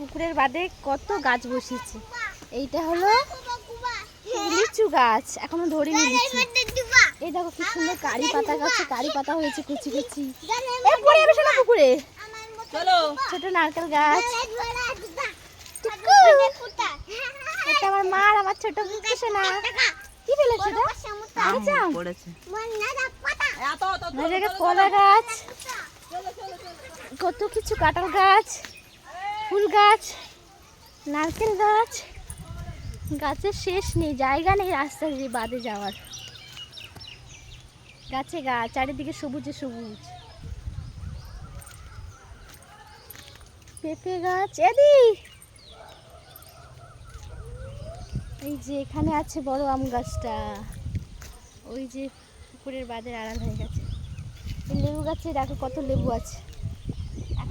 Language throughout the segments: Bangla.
পুকুরের বাদে কত গাছ বসিয়েছে। এইটা হলো লিচু গাছ এখনও ধরিনি এই দেখো কি সুন্দর কারি পাতা গাছে কারি পাতা হয়েছে কুচি কুচি। পড়ে যাবে শোনা পুকুরে। ছোট নারকেল গাছ। এটা আমার মা আর আমার ছোট পুকুর শোনা কি ফেলেছে কলা গাছ। কত কিছু কাঁঠাল গাছ। ফুল গাছ, নারকেল গাছ। গাছের শেষ নেই, জায়গা নেই রাস্তা দিয়ে বাদে যাওয়ার। গাছে গাছ চারিদিকে সবুজে সবুজ। পেঁপে গাছ এদি এই যে এখানে আছে বড় আম গাছটা। ওই যে পুকুরের বাদের আড়াল হয়ে গেছে। লেবু গাছে দেখো কত লেবু আছে।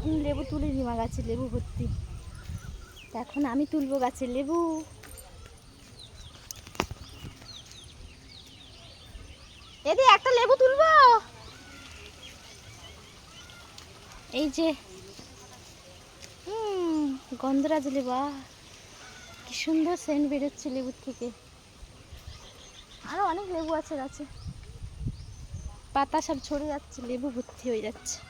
এখন লেবু তুলে নিমা গাছে লেবু ভর্তি। এখন আমি তুলবো গাছে লেবু। এদি, একটা লেবু তুলবো। এই যে, হুম, গন্ধরাজ লেবু কি সুন্দর সেন্ট বেরোচ্ছে লেবুর থেকে। আরও অনেক লেবু আছে গাছে। পাতা সব ঝরে যাচ্ছে, লেবু ভর্তি হয়ে যাচ্ছে।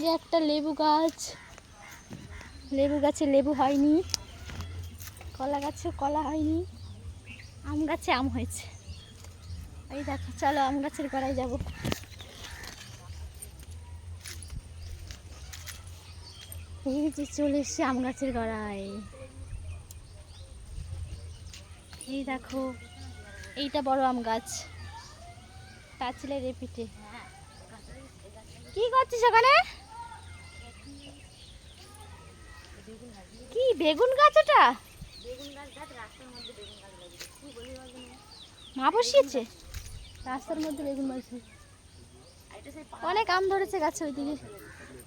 যে একটা লেবু গাছ। লেবু গাছে লেবু হয়নি। কলা গাছে কলা হয়নি। আম গাছে আম হয়েছে। এই দেখো, চলো আম গাছের গোড়ায় যাব। এই যে চলে এসছে আম গাছের গোড়ায়। এই দেখো, এইটা বড় আম গাছ। পাঁচিলে রেপিটে কি করছিস ওখানে? কি বেগুন গাছ ওটা? মা বসিয়েছে? রাস্তার মধ্যে বেগুন গাছ অনেক আম ধরেছে গাছে ওইদিকে।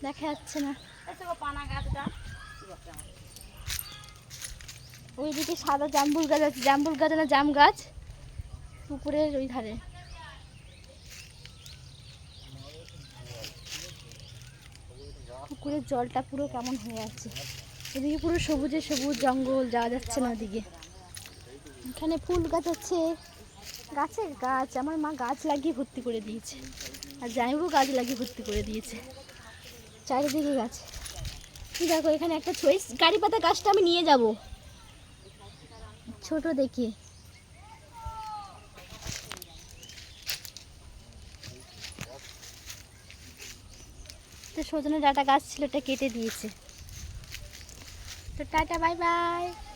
দেখা যাচ্ছে না। ওইদিকে সাদা জাম্বুল গাছ আছে। জাম্বুল গাছ না জাম গাছ। পুকুরের ওই ধারে। পুকুরের জলটা পুরো কেমন হয়ে আছে। এদিকে পুরো সবুজে সবুজ জঙ্গল যাওয়া যাচ্ছে না ওদিকে। এখানে ফুল গাছ আছে। গাছের গাছ, আমার মা গাছ লাগিয়ে ভর্তি করে দিয়েছে। আর জামাইবু গাছ লাগিয়ে ভর্তি করে দিয়েছে। চারিদিকে গাছ। দেখো, এখানে একটা চয়েস গাড়ি পাতা গাছটা আমি নিয়ে যাব। ছোট দেখি। সজনে ডাটা গাছ ছিল ওটা কেটে দিয়েছে। 大家拜拜。